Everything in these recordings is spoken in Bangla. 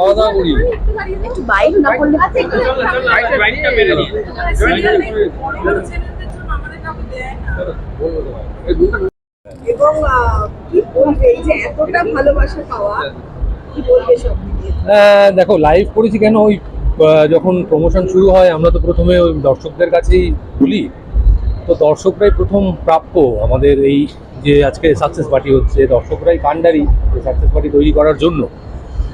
খাওয়া দাওয়া করি। একটু বাইক না করলে এবং কি বলবে এই যে এতটা ভালোবাসা পাওয়া কি বলবে সব দেখো লাইভ করেছি কেন? ওই যখন প্রমোশন শুরু হয় আমরা তো প্রথমে ওই দর্শকদের কাছেই বলি। তো দর্শকরাই প্রথম প্রাপ্য আমাদের এই যে আজকে সাকসেস পার্টি হচ্ছে দর্শকরাই কাণ্ডারি সাকসেস পার্টি তৈরি করার জন্য।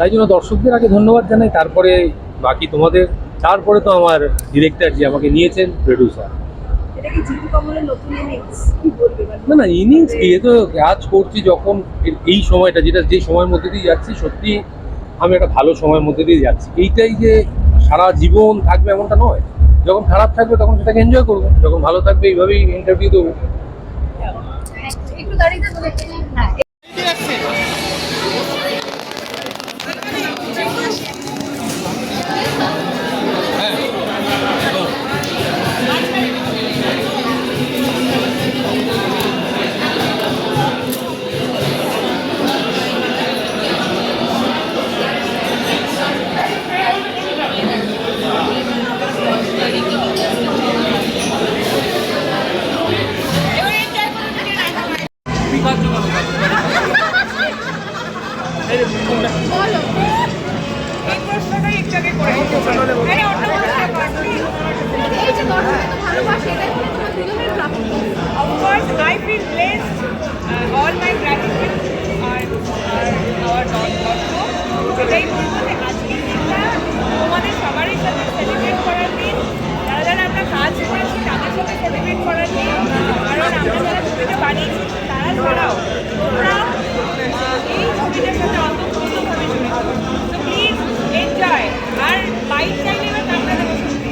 তাই জন্য দর্শকদের আগে ধন্যবাদ জানাই। তারপরে বাকি তোমাদের তারপরে তো আমার ডিরেক্টর যে আমাকে নিয়েছেন প্রডিউসার মানে? না না ইনিংস কি? তো কাজ করছি যখন এই সময়টা যেটা যে সময়ের মধ্যে দিয়ে যাচ্ছি সত্যি আমি একটা ভালো সময়ের মধ্যে দিয়ে যাচ্ছি। এইটাই যে সারা জীবন থাকবে এমনটা নয়। যখন খারাপ থাকবে তখন সেটাকে এনজয় করব। যখন ভালো থাকবে এইভাবেই ইন্টারভিউ দেবো। তোমাদের সবারই সাথে সেলিব্রেট করার দিন যারা যারা আমরা কাজ করেছি তাদের সাথে সেলিব্রেট করার দিন কারণ আমরা যারা ছবিটা বানিয়েছি তারা ছাড়াও তোমরাও আহ, এই ছবিটার সাথে অন্তর্ভুক্তভাবে জড়িত তো প্লিজ এনজয় আর বাইক চাইলে এবার কামড়া দেবো সত্যি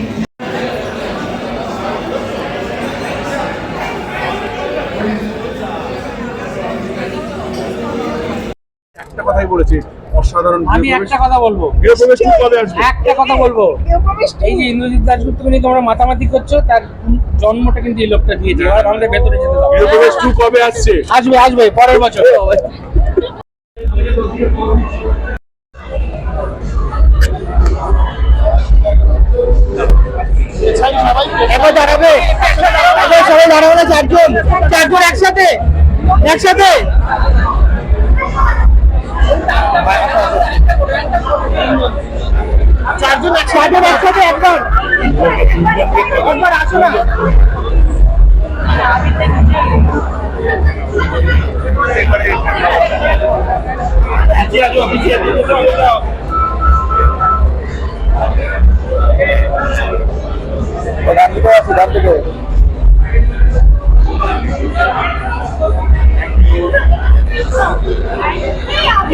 একটা অসাধারণ আমি একটা কথা বলব। গৃহপ্রবেশ ঠিক কবে আসবে। একটা কথা বলব। এই যে ইন্দ্রজিৎ দাসগুপ্তকে নিয়ে তোমরা মাতামাতি করছ তার জন্মটা কিন্তু এই লোকটা দিয়েছে। এবার আমাদের ভেতরে যেতে দাও গৃহপ্রবেশ টু কবে আসছে। আসবে আসবে পরের বছর। একবার দাঁড়াবে। সবাই দাঁড়াবে না চারজন। চারজন একসাথে। একসাথে। চারজন চারজন একসাথে একবার। একবার আসো না। ডান দিকে আছে ডান দিকে।